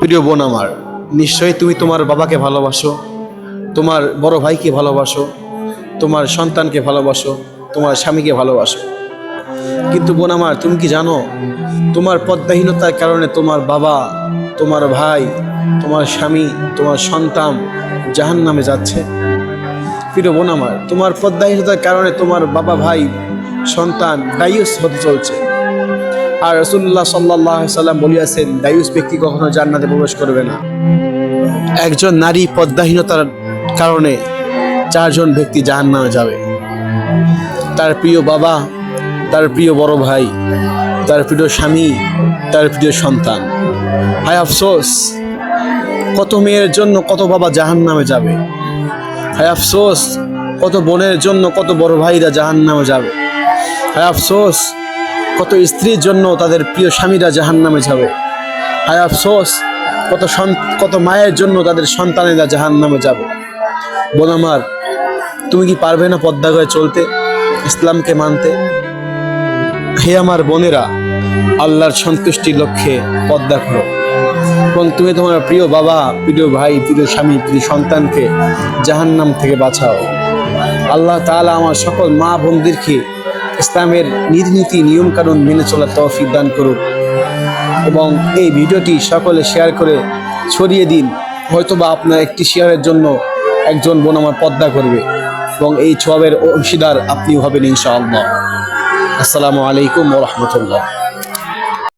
প্রিয় বোন আমার, নিশ্চয়ই তুমি তোমার বাবাকে ভালোবাসো, তোমার বড় ভাইকে ভালোবাসো, তোমার সন্তানকে ভালোবাসো, তোমার স্বামীকে ভালোবাসো। কিন্তু বোন আমার, তুমি কি জানো, তোমার পদ্মাহীনতার কারণে তোমার বাবা, তোমার ভাই, তোমার স্বামী, তোমার সন্তান জাহান নামে যাচ্ছে। প্রিয় বোন আমার, তোমার পদ্মাহীনতার কারণে তোমার বাবা, ভাই, সন্তান দায়ুস হতে চলছে। আর রসুল্লাহ সাল্লাহ সাল্লাম বলিয়াছেন, দায়ুস ব্যক্তি কখনো জান্নাতে প্রবেশ করবে না। একজন নারী পদ্মাহীনতার কারণে চারজন ব্যক্তি জাহান নামে যাবে। তার প্রিয় বাবা, তার প্রিয় বড় ভাই, তার প্রিয় স্বামী, তার প্রিয় সন্তান। হায় আফসোস, কত মেয়ের জন্য কত বাবা জাহান নামে যাবে? হায় আফসোস, কত বোনের জন্য কত বড় ভাইরা জাহান নামে যাবে? হায় আফসোস কত স্ত্রীর জন্য তাদের প্রিয় স্বামীরা জাহান নামে যাবে। হায় আফসোস, কত কত মায়ের জন্য তাদের সন্তানেরা জাহান নামে যাবে। বোন আমার, তুমি কি পারবে না পদ্মা করে চলতে, ইসলামকে মানতে? হে আমার বোনেরা, আল্লাহর সন্তুষ্টির লক্ষ্যে পদ্মা করো এবং তুমি তোমার প্রিয় বাবা, প্রিয় ভাই, প্রিয় স্বামী, প্রিয় সন্তানকে জাহান্নাম থেকে বাঁচাও। আল্লাহ তাআলা আমার সকল মা বোনদেরকে ইসলামের রীতিনীতি নিয়ম কানুন মেনে চলার তৌফিক দান করুক। এবং এই ভিডিওটি সকলে শেয়ার করে ছড়িয়ে দিন। হয়তোবা আপনার একটি শেয়ারের জন্য একজন বোন আমার পদ্মা করবে এবং এই ছবের অংশীদার আপনিও হবেন ইনশাআল্লাহ। আসসালামু আলাইকুম ওরহমতুল্লাহ